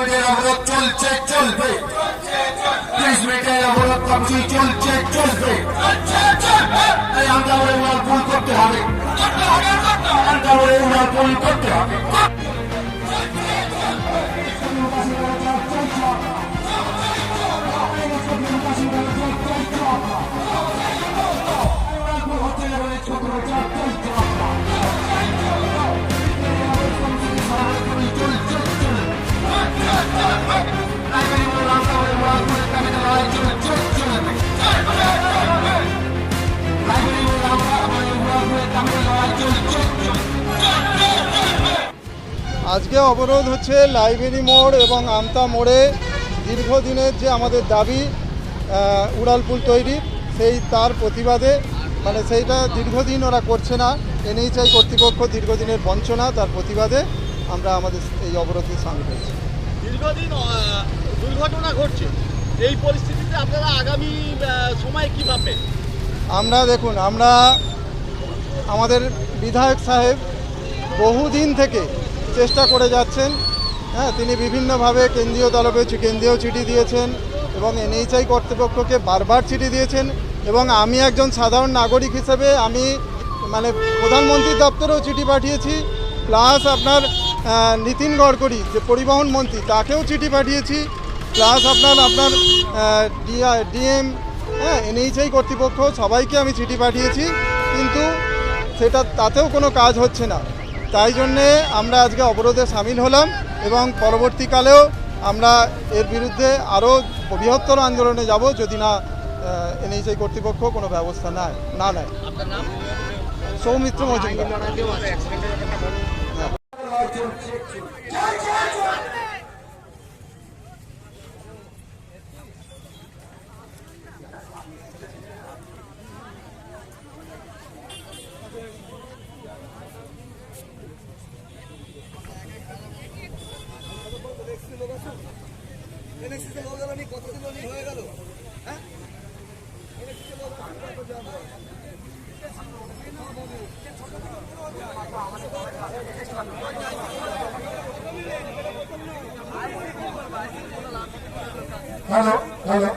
মিনিটের অবরোধ চলছে, চলবে। ত্রিশ মিনিটের অবরোধ কর্মসূচি চলছে, চলবে। এই আন্দোলনের উড়াল পুল করতে হবে। আন্দোলনের উড়াল পুল করতে হবে। আজকে অবরোধ হচ্ছে লাইব্রেরি মোড় এবং আমতা মোড়ে দীর্ঘদিনের যে আমাদের দাবি উড়ালপুল তৈরি সেই তার প্রতিবাদে মানে সেইটা দীর্ঘদিন ওরা করছে না। এনএইচআই কর্তৃপক্ষ দীর্ঘদিনের বঞ্চনা তার প্রতিবাদে আমরা আমাদের এই অবরোধে সামিল হয়েছি। দীর্ঘদিন দুর্ঘটনা ঘটছে। এই পরিস্থিতিতে আপনারা আগামী সময়ে কি ভাববেন? আমরা দেখুন আমরা আমাদের বিধায়ক সাহেব বহুদিন থেকে চেষ্টা করে যাচ্ছেন। হ্যাঁ তিনি বিভিন্নভাবে কেন্দ্রীয় চি- কেন্দ্রীয় চিঠি দিয়েছেন এবং এনএইচআই কর্তৃপক্ষকে বারবার চিঠি দিয়েছেন এবং আমি একজন সাধারণ নাগরিক হিসেবে আমি মানে প্রধানমন্ত্রীর দপ্তরেও চিঠি পাঠিয়েছি, প্লাস আপনার নীতিন গডকরি, যে পরিবহন মন্ত্রী, তাকেও চিঠি পাঠিয়েছি, প্লাস আপনার আপনার ডিএম হ্যাঁ এনএইচআই কর্তৃপক্ষ সবাইকে আমি চিঠি পাঠিয়েছি, কিন্তু সেটা, তাতেও কোনো কাজ হচ্ছে না। তাই জন্যে আমরা আজকে অবরোধে সামিল হলাম এবং পরবর্তীকালেও আমরা এর বিরুদ্ধে আরও বৃহত্তর আন্দোলনে যাব যদি না এনএইচআই কর্তৃপক্ষ কোনো ব্যবস্থা নেয় না নেয়। সৌমিত্র মজুমদার। Hello hello